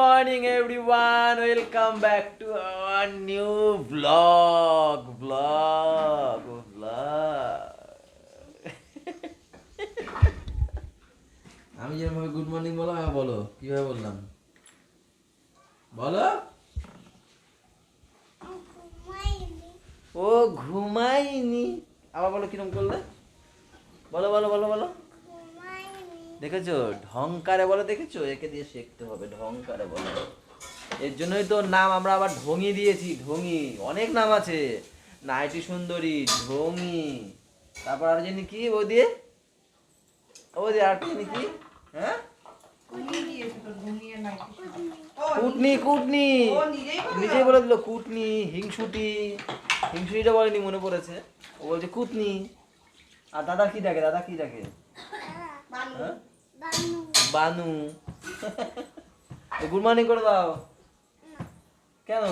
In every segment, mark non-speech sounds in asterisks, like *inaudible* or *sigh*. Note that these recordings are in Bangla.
morning, everyone. Welcome back to our new vlog. Vlog. Vlog. আমি যেভাবে গুড মর্নিং বলো হ্যাঁ বলো কীভাবে বললাম বলো ও ঘুমাইনি আবার বলো কিরম করলে বলো বলো বলো বলো দেখেছ? ঢংকারে বলে দেখেছ? একে দিয়ে শিখতে হবে, ঢংকারে বলে। এর জন্যই তো নাম আমরা আবার ঢঙি দিয়েছি, ঢঙি। অনেক নাম আছে। নাইটি সুন্দরী, ঢঙি। তারপর আর জানি কি? ও দিয়ে? ও দিয়ে আর জানি কি? হ্যাঁ? কুটনি কুটনি। নিজেই বলে দিল, কুটনি, হিংসুটি। হিংসুটিটা বলেনি, মনে পড়েছে। ও বলছে, কুটনি। আর দাদা কি ডাকে দাদা কি ডাকে হ্যাঁ? বানু। গুড মর্নিং করে দাও। কেন?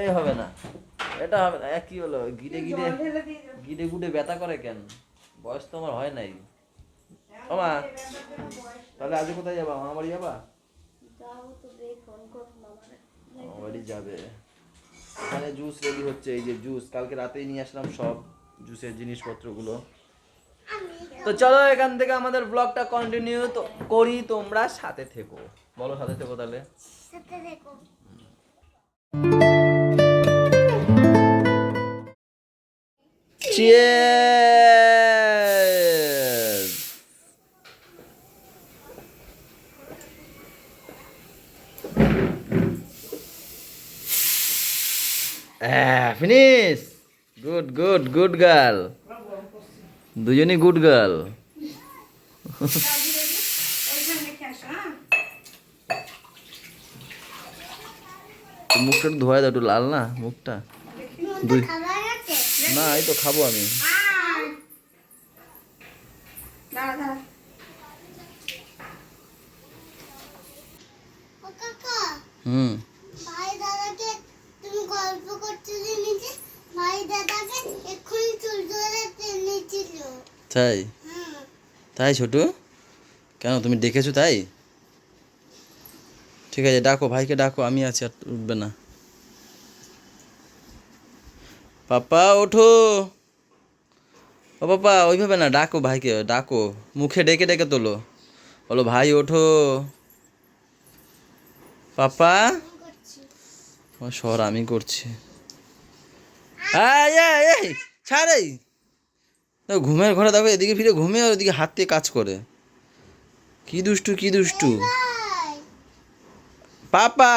এই হবে না। এটা হবে না। কি হলো? গিটে গিটে গিটে গুটে ব্যথা করে কেন? বয়স তো আমার হয় নাই। ও মা তাহলে আজ কোথায় যাবা? মামা বাড়ি যাবা? মামা বাড়ি যাবে। এখানে জুস রেডি হচ্ছে। এই যে জুস কালকে রাতেই নিয়ে আসলাম সব জুসের জিনিসপত্রগুলো। তো চলো এখান থেকে আমাদের ব্লগটা কন্টিনিউ করি তোমরা সাথে থেকো বলো সাথে থেকো তাহলে Cheers! Ah, finish. Good, good, good girl. দুজনই গুড গার্ল *laughs* মুখটা একটু ধোয়া দাও একটু লাল না মুখটা? দুই না এই তো খাব আমি। হুম। ভাই দাদাকে তুমি গল্প করছিলে তাই? তাই ছোটু? কেন, তুমি ডেকেছো তাই? ঠিক আছে, ডাকো, ভাইকে ডাকো, আমি আছি, আর উঠবে না। পাপা, ওঠো। ও পাপা, ওইভাবে না, ডাকো ভাইকে, ডাকো। মুখে ডেকে ডেকে তোলো। বলো, ভাই, ওঠো। পাপা? সর, আমি করছি। এই। ঘুমের ঘরে দেখো, এদিকে ফিরে ঘুমে আর ওদিকে হাত দিয়ে কাজ করে। কি দুষ্টু কি দুষ্টু? পাপা!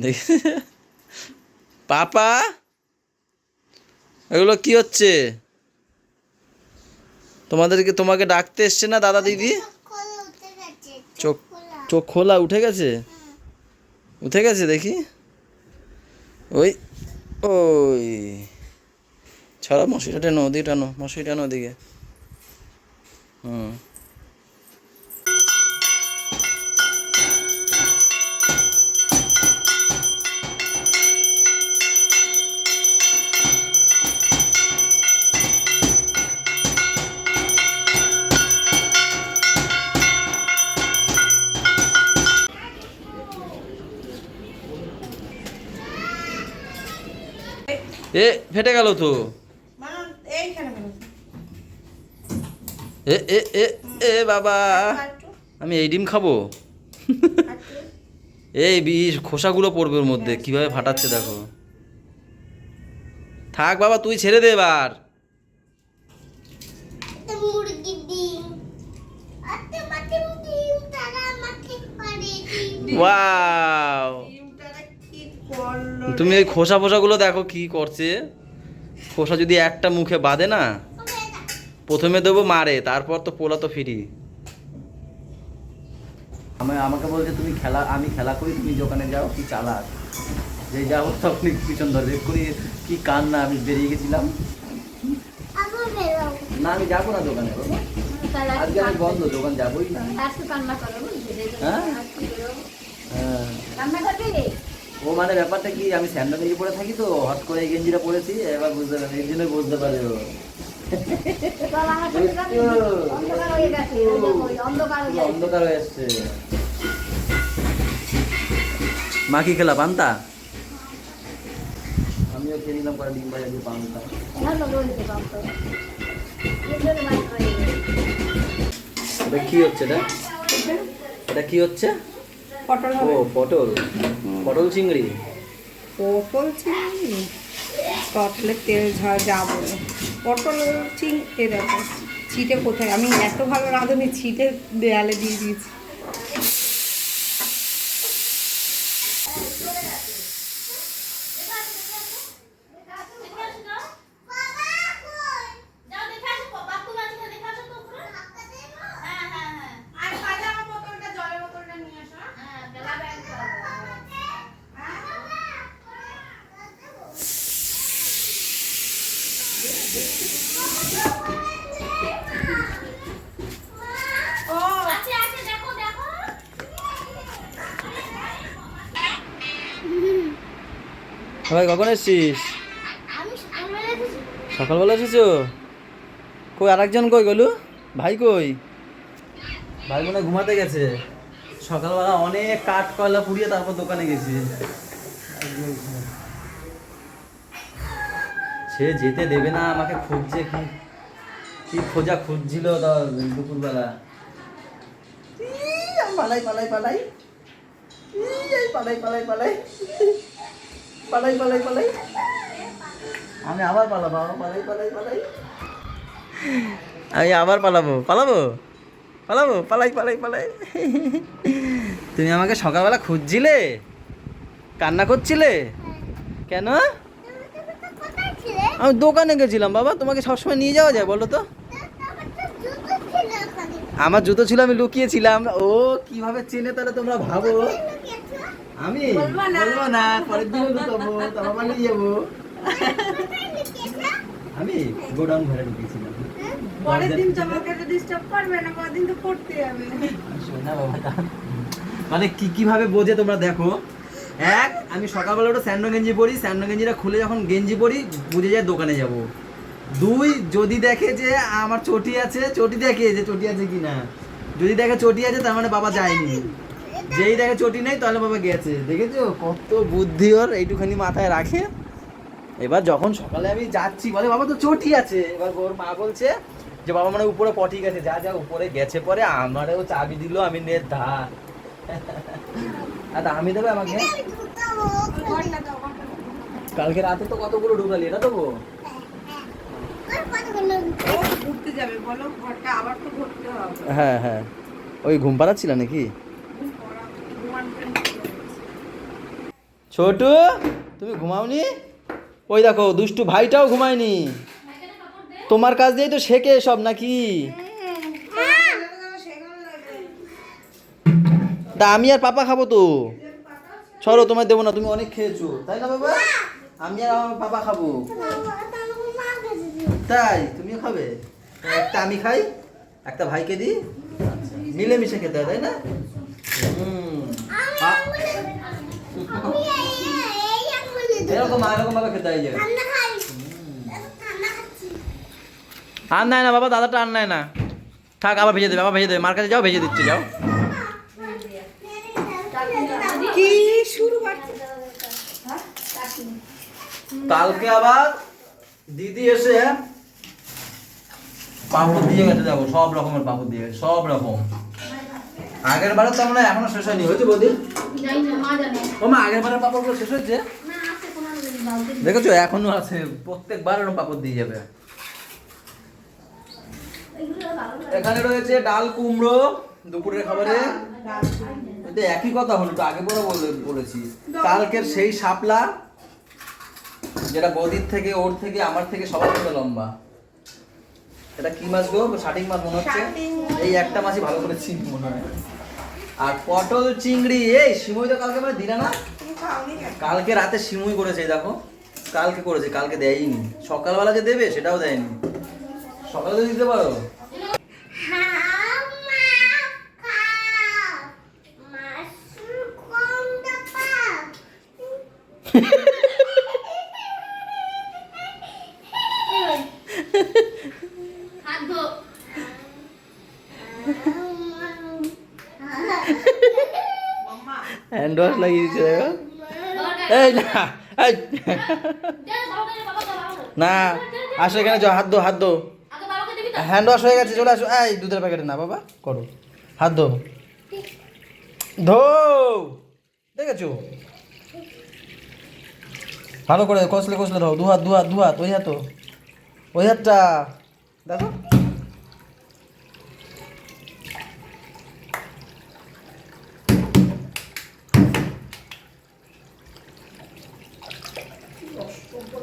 দেখ *laughs* পাপা! এগুলো কি হচ্ছে? তোমাদেরকে, তোমাকে ডাকতে এসছে না দাদা দিদি? চোখ চোখ খোলা, উঠে গেছে? উঠে গেছে দেখি। ওই ওই। ছাড়া মশিটা টেনো ওদিকে টানো মশি টানো ওদিকে। হুম। এ ফেটে গেল তো। এ এ এ এ বাবা। আমি এই ডিম খাব? এই বিষ খোসাগুলো পড়বে ওর মধ্যে। কীভাবে ফাটাচ্ছে দেখো। থাক বাবা তুই ছেড়ে দে এবার। ওয়াও। তুমি এই খোসা ফোসাগুলো দেখো কি করছে। খোসা যদি একটা মুখে বাঁধে না প্রথমে দেবো মারে তারপর তো পোলা তো ফিরি। আমি আমাকে বলছে তুমি খেলা আমি খেলা করি তুমি দোকানে যাও কি চালা যে যা যাব তখনই পিছন ধরে এক্ষুনি কি কান্না আমি বেরিয়ে গেছিলাম। না আমি যাব না দোকানে আজকে আমি বন্ধ দোকান যাবোই না। হ্যাঁ? হ্যাঁ। ও মানে ব্যাপারটা কি আমি স্যান্ডো পরে থাকি তো হট করে এই গেঞ্জিটা পরেছি এবার বুঝতে পারে এই জন্যই বুঝতে পারে যাবি? অন্ধকার হয়ে মা কি খেলা পান্তা? আমিও খেয়ে নিলাম কটা ডিম ভাজা দিয়ে পান্তা। এটা কি হচ্ছে এটা? এটা কি হচ্ছে? পটল ও পটল। পটল চিংড়ি? পটল চিংড়ি? পটলের তেল ঝাল যা বলে। পটল চিং এ দেখো ছিটে কোথায়? আমি এত ভালো রাঁধুনি ছিটে দেয়ালে দিয়ে দিয়েছি বাবা কই ধাক্কা দেবো আর সাদা বোতলটা জলের বোতলটা নিয়ে আসো ও ভাই কখন এসছিস? সকালবেলা এসেছি। কই আরেকজন কই গলু? ভাই কই? ভাই মনে ঘুমাতে গেছে। সকালবেলা অনেক কাঠ কয়লা পুড়িয়ে তারপর দোকানে গেছি। সে যেতে দেবে না আমাকে খুঁজছে কি? কি খোঁজা খুঁজছিল দুপুরবেলা। পালাই পালাই পালাই। পালাই পালাই পালাই। পালাই পালাই পালাই। আমি আবার পালাবো পালাই পালাই পালাই। আমি আবার পালাবো পালাবো পালাবো, পালাই পালাই পালাই। তুমি আমাকে সকালবেলা খুঁজছিলে? কান্না করছিলে? কেন? আমি দোকানে গেছিলাম, বাবা। তোমাকে সবসময় নিয়ে যাওয়া যায়, বলো তো। আমার জুতো ছিল, আমি লুকিয়েছিলাম। ও, কীভাবে চেনে তাহলে তোমরা ভাবো? আমি? বলব না। না পরের দিন লুকাবো তারপর পালিয়ে যাব আমি গোডাউন ঘরে ঢুকেছিলাম। পরের দিন তোমাকে তো ডিস্টার্ব করবে না পরের দিন তো পড়তে যাবে শোনা বাবা। মানে কি কীভাবে বোঝে তোমরা দেখো? এক আমি সকালবেলা ওটা স্যান্ডো গেঞ্জি পরি স্যান্ডো গেঞ্জিটা খুলে যখন গেঞ্জি পরি বুঝে যায় দোকানে যাব। দুই যদি দেখে যে আমার চটি আছে চটি দেখে যে চটি আছে কিনা। যদি দেখে চটি আছে তার মানে বাবা যায়নি। যেই দেখে চটি নেই তাহলে বাবা গেছে। দেখেছ? কত বুদ্ধি ওর এইটুখানি মাথায় রাখে। এবার যখন সকালে আমি যাচ্ছি বলে বাবা তো চটি আছে। এবার ওর মা বলছে যে বাবা মানে উপরে পটি গেছে যা যা উপরে গেছে পরে আমারও চাবি দিল আমি নে ধার আর আমি দেবে আমাকে। কালকে রাতে তো কতগুলো ঢুকালি এটা দেবো? হ্যাঁ হ্যাঁ। ওই ঘুম পাড়াচ্ছিল নাকি ঘুম পড়া ঘুমানোর ছোটু তুমি ঘুমাওনি? ওই দেখো দুষ্টু ভাইটাও ঘুমায়নি। তোমার কাজ দিয়েই তো শেখে সব নাকি? তা আমি আর পাপা খাব তো। চলো তোমার দেবো না তুমি অনেক খেয়েছো। তাই না বাবা? আমি আর আমার পাপা খাব। তাই তুমিও খাবে? একটা আমি খাই একটা ভাইকে দিই। আচ্ছা, মিলেমিশে খেতে হয় তাই না? হুম। এরকম ভাবে খেতে হয়। আর নাই না বাবা দাদাটা আর নাই না। থাক আবার ভেজে দেবে আবার ভেজে দেবে। মার কাছে যাও ভেজে দিচ্ছি যাও। কি শুরু কালকে আবার দিদি এসে পাপড় দিয়ে গেছে দেখো সব রকমের পাপড় দিয়ে সব রকম। আগের বারে তো আমরা এখনও শেষ হয়নি হয়েছে বৌদি? জানি না মা জানে। ও মা আগের বারের পাপড়গুলো শেষ হয়েছে? না আছে কোনো বালতি দেখেছ এখনও আছে প্রত্যেকবার এরকম পাপড় দিয়ে যাবে। এখানে রয়েছে ডাল কুমড়ো দুপুরের খাবারে। এটা একই কথা হলো তো আগে পরে বলে- বলেছি। কালকের সেই শাপলা যেটা বৌদির থেকে ওর থেকে আমার থেকে সবার থেকে লম্বা। এটা কি মাছ গো? শাটিং মাছ মনে হচ্ছে? এই একটা মাছই ভালো করে চিনি মনে হয়। আর পটল চিংড়ি এই সিমুই তো কালকে মানে দিলা না? কালকে রাতে সিমুই করেছে দেখো। কালকে করেছে কালকে দেয়নি সকালবেলা যে দেবে সেটাও দেয়নি। সকালে তো দিতে পারো। ওয়াশ লাগিয়ে দিচ্ছে দেখো এই না আসো এখানে, যাও, হাত দো হাত দো হ্যান্ড ওয়াশ হয়ে গেছে, চলে আসো। এই, দুধের প্যাকেটে না, বাবা, করো। হাত দো ধো। দেখেছ? ভালো করে কষলে কষলে ধরো। দু হাত দু হাত দু হাত, ওই হাত ওই হাতটা। দেখো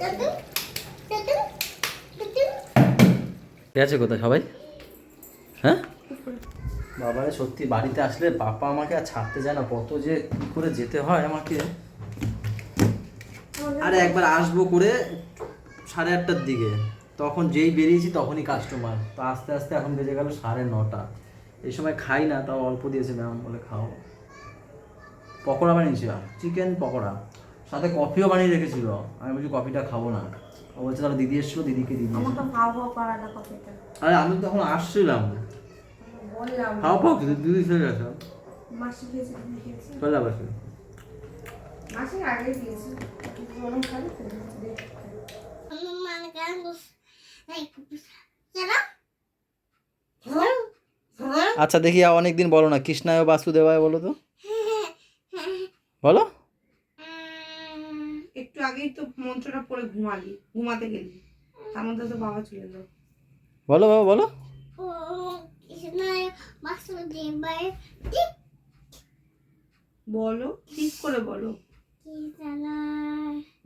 দাদু দাদু দাদু গেছে কোথায়? সবাই? হ্যাঁ? বাবারে, সত্যি বাড়িতে আসলে বাবা আমাকে আর ছাড়তে যায় না। কত যে করে যেতে হয় আমাকে। আরে একবার আসব করে সাড়ে আটটার দিকে। তখন যেই বেরিয়েছি তখনই কাস্টমার তো আস্তে আস্তে এখন বেজে গেল সাড়ে নটা। এই সময় খাই না, তাও অল্প দিয়েছে ম্যাম, বলে খাও। পকোড়া বানিয়েছিল চিকেন পকোড়া। সাথে কফিও বানিয়ে রেখেছিল। আমি বলছি, কফিটা খাব না। ও বলছে তাহলে দিদি এসেছিল দিদিকে কপিটা আরে আমি তো তখন আসছিলাম। বললাম। খাও পাও কিন্তু দিদি চলে গেছে। মাসি খেয়েছে তুমি খেয়েছে। চলে চলো আচ্ছা দেখি অনেক দিন বলো না কৃষ্ণায় বাসুদেবায় বলো তো? বলো। আগেই তো মন্ত্রটা পড়ে ঘুমালি ঘুমাতে গেলি। তার মধ্যে তো বাবা চলে এলো। বলো বাবা বলো। বলো ঠিক করে বলো।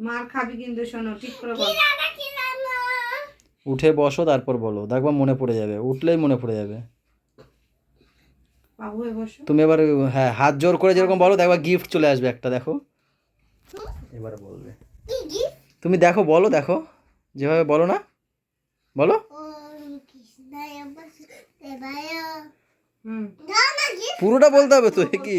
মার খাবি কিন্তু শোনো ঠিক করে বলো। উঠে বসো তারপর বলো। দেখবা মনে পড়ে যাবে উঠলেই মনে পড়ে যাবে। তুমি এবার হ্যাঁ হাত জোর করে যেরকম বলো দেখবা গিফট চলে আসবে একটা দেখো। এবারে বলবে। তুমি দেখো বলো দেখো। যেভাবে বলো না বলো। পুরোটা বলতে হবে তো কি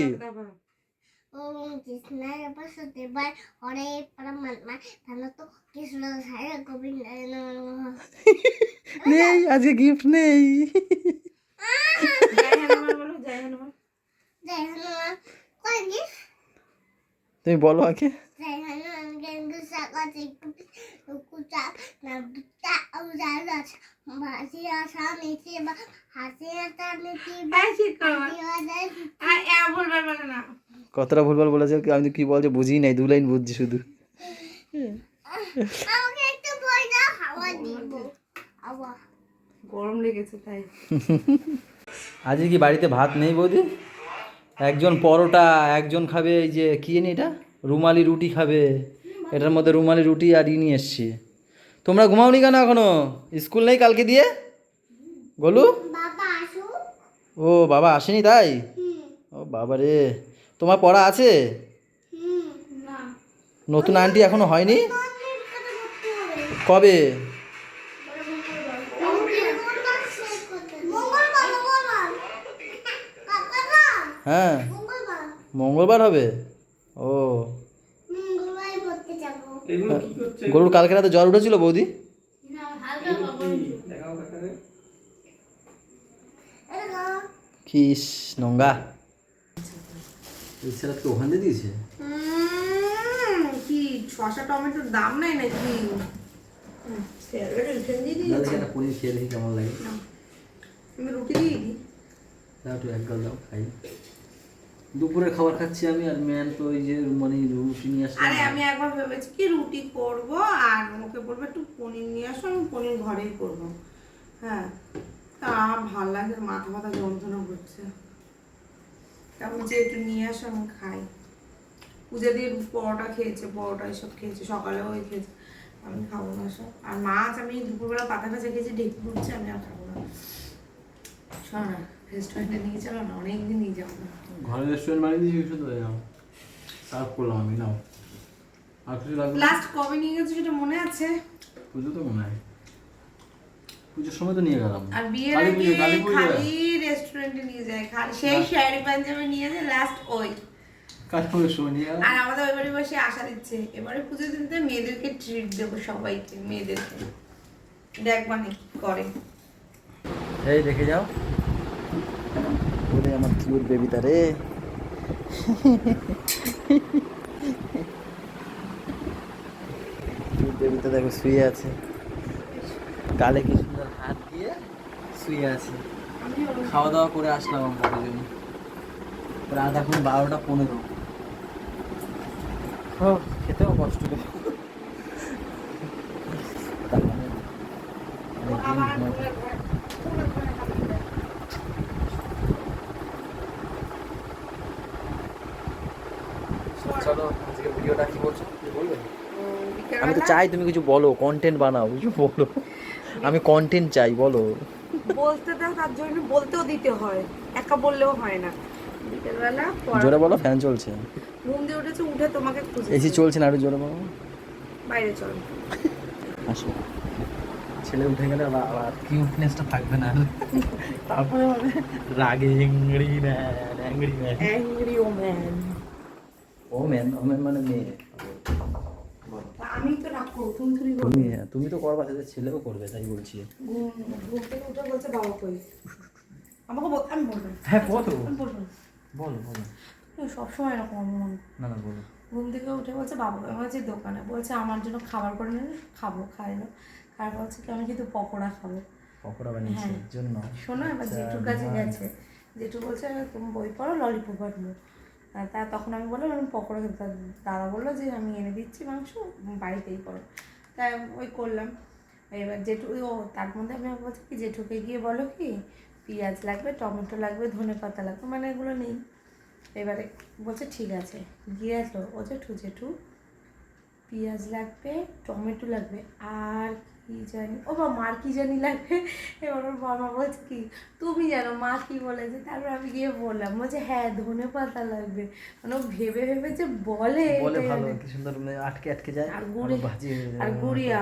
নেই আজকে গিফট নেই। হনুমান বলো জয় না। কতটা ভুলভাল বলেছে আমি কি বলছে বুঝি নাই দু লাইন বুঝছি শুধু। আমাকে একটু বই দাও হাওয়া দিব। হাওয়া গরম লেগেছে তাই। আজকে কি বাড়িতে ভাত নেই বৌদি? একজন পরোটা একজন খাবে এই যে কি জানি এটা? রুমালি রুটি খাবে। এটার মধ্যে রুমালি রুটি আর ই নিয়ে এসছি। তোমরা ঘুমাওনি কেন এখনও? স্কুল নেই কালকে দিয়ে? গোলু? ও বাবা আসেনি তাই? ও বাবা রে তোমার পড়া আছে? নতুন আন্টি এখনও হয়নি? কবে? হ্যাঁ। মঙ্গলবার হবে? ও। মঙ্গলবার পড়তে যাব। গরুর কালকে রাতে জ্বর উঠেছিল বৌদি? কিস নোংরা। কি ওখান দিয়ে দিয়েছে? কি শশা টমেটোর দাম নাই নাকি? পনির খেয়ে দেখি কেমন লাগে। আমি রুটি দিই। দাও একটু এক গাল দাও খাই। দুপুরের খাবার খাচ্ছি আমি আর ম্যান তো ওই যে মানে রুটি নিয়ে আসলাম আরে আমি একবার ভেবেছি কি রুটি করব আর ওকে বলব একটু পনির নিয়ে আসো, আমি পনির ঘরেই করব। হ্যাঁ তা ভালো লাগে, মাথা মাথা যন্ত্রণা করছে। তা যে একটু নিয়ে আসো, আমি খাই। পূজা দিয়ে পরোটা খেয়েছে, পরোটা এসব খেয়েছে সকালেও ওই খেয়েছে। আমি খাব না সব। আর মাছ আমি দুপুরবেলা পাতা কাছে খেয়েছি, ঢেকে পড়ছে আমি আর খাব না। শোনো রেস্টুরেন্টে নিয়ে চলো না অনেকদিন নিয়ে যাব না। ঘরে রেস্টুরেন্ট বানিয়ে দিয়েছি শুধু যাও। সার্ভ করলাম আমি নাও। আর কিছু লাগবে? লাস্ট কবে নিয়ে গেছো সেটা মনে আছে? পুজো তো মনে হয়। পুজোর সময় তো নিয়ে গেলাম। আর বিয়ের আগে খালি রেস্টুরেন্টে নিয়ে যায় খালি সেই শাড়ি পাঞ্জাবি নিয়ে যায় লাস্ট ওই। আর আমাদের ওই বাড়ি বসে আশা দিচ্ছে এবারে পুজো দিতে মেয়েদেরকে ট্রিট দেবো সবাইকে মেয়েদেরকে। দেখবানে কি করে। এই দেখে যাও। ওরে আমার কিউট বেবিটা রে। বেবিতে দেখো শুয়ে আছে। গালে কি সুন্দর হাত দিয়ে শুয়ে আছে। খাওয়া দাওয়া করে আসলাম আমরা দুজন। রাত এখন বারোটা পনেরো। ও, খেতেও কষ্ট রে তার মানে অনেকদিন আবার ঘুমাই- ঘুমের ঘরে- ঘুমের ঘরে হাঁপিয়ে দেয়। চলো আজকে ভিডিওটা কি বলছো কি বলবে উম, আমি তো বিকেলবেলা চাই তুমি কিছু বলো কন্টেন্ট বানাও কিছু বলো। আমি কন্টেন্ট চাই বলো। বলতে দাও তার জন্য বলতেও দিতে হয় একা বললেও হয় না। বিকেলবেলা জোরে বলো ফ্যান চলছে। ঘুম দিয়ে উঠেছে উঠে তোমাকে খুঁজে এসি চলছে না আরও জোরে বলো। বাইরে চল। আসো। ছেলে উঠে গেলে কিউটনেসটা থাকবে না। তারপরে মানে রাগে angry man angry man. Angry woman. Woman woman মানে মেয়ে বলো। আমি তো রাগ করব তুমি তুমি তুমি তুমি তো করবা সেটা ছেলেও করবে তাই বলছি। ঘুম থেকে উঠে বলছে বাবা কই? আমাকে বল আমি বলব। হ্যাঁ, বলব। বলো বলো। সবসময় এরকম না না বলো। ঘুম থেকে উঠে বলছে বাবা আমি বলছি দোকানে। বলছে আমার জন্য খাবার করে নিন খাব খাইলো আর বলছে কি আমি কিন্তু পকোড়া খাব। পকোড়া বানিয়েছে হ্যাঁ। জন্য? শোনো এবার আচ্ছা, জেঠুর কাছে গেছে। জেঠু বলছে তুমি বই পড়ো ললিপপ আর তা তখন আমি বললাম, আমি পকোড়া খেতে দাদা বলল যে, আমি এনে দিচ্ছি মাংস, বাড়িতেই করো। তা ওই করলাম। এবার জেঠু, ও তার মধ্যে আমি বলছি কি, জেঠুকে গিয়ে বলো কি, পেঁয়াজ লাগবে, টমেটো লাগবে, ধনে পাতা লাগবে মানে এগুলো নেই। এবারে বলছে, ঠিক আছে। গিয়ে আসলো। ও জেঠু জেঠু পেঁয়াজ লাগবে টমেটো লাগবে আর কি জানি ও বা মার কি জানি লাগবে? এবার ওর বাবা বলছে কি তুমি জানো মা কি বলেছে? তারপর আমি গিয়ে বললাম বলছে হ্যাঁ ধনে পাতা লাগবে। মানে ও ভেবে ভেবে যে বলে বলে ভালো কি সুন্দর মানে আটকে আটকে যায় আর গুড়ি যায়। আর গুড়িয়া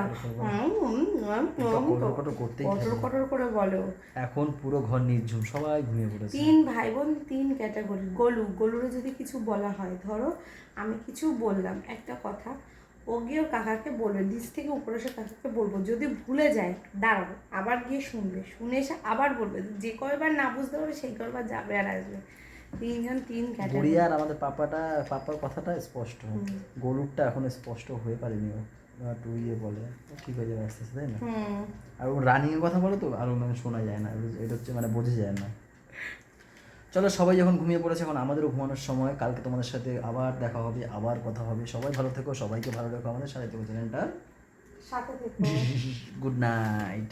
কটর কটর করতেই কটর কটর করে বলো এখন পুরো ঘর নির্ঝুম সবাই ঘুমিয়ে পড়েছে। তিন ভাই বোন তিন ক্যাটাগরি। গলু গলুরে যদি কিছু বলা হয় ধরো আমি কিছু বললাম। একটা কথা ও গিয়ে ওর কাকাকে বলবে নিচ থেকে উপরে এসে কাকাকে বলব যদি ভুলে যায় দাঁড়াবো আবার গিয়ে শুনবে। শুনে এসে আবার বলবে যে কয়বার না বুঝতে পারবে সেই কয়বার যাবে আর আসবে। তিনজন তিন ক্যাটাগরি আর আমাদের পাপাটা পাপার কথাটা স্পষ্ট। গরুরটা এখন স্পষ্ট হয়ে পারেনি ও। ইয়ে বলে ঠিক হয়ে যাবে আস্তে আস্তে তাই না? আর ও রানিংয়ের কথা বলে তো আর মানে শোনা যায় না। এটা হচ্ছে মানে বোঝা যায় না। চলো সবাই যখন ঘুমিয়ে পড়েছে এখন আমাদেরও ঘুমানোর সময়। কালকে তোমাদের সাথে আবার দেখা হবে আবার কথা হবে। সবাই ভালো থেকো সবাইকে ভালো রেখো আমাদের সাথে। থেকো চ্যানেলটা। সাথে থেকো। *laughs* Good night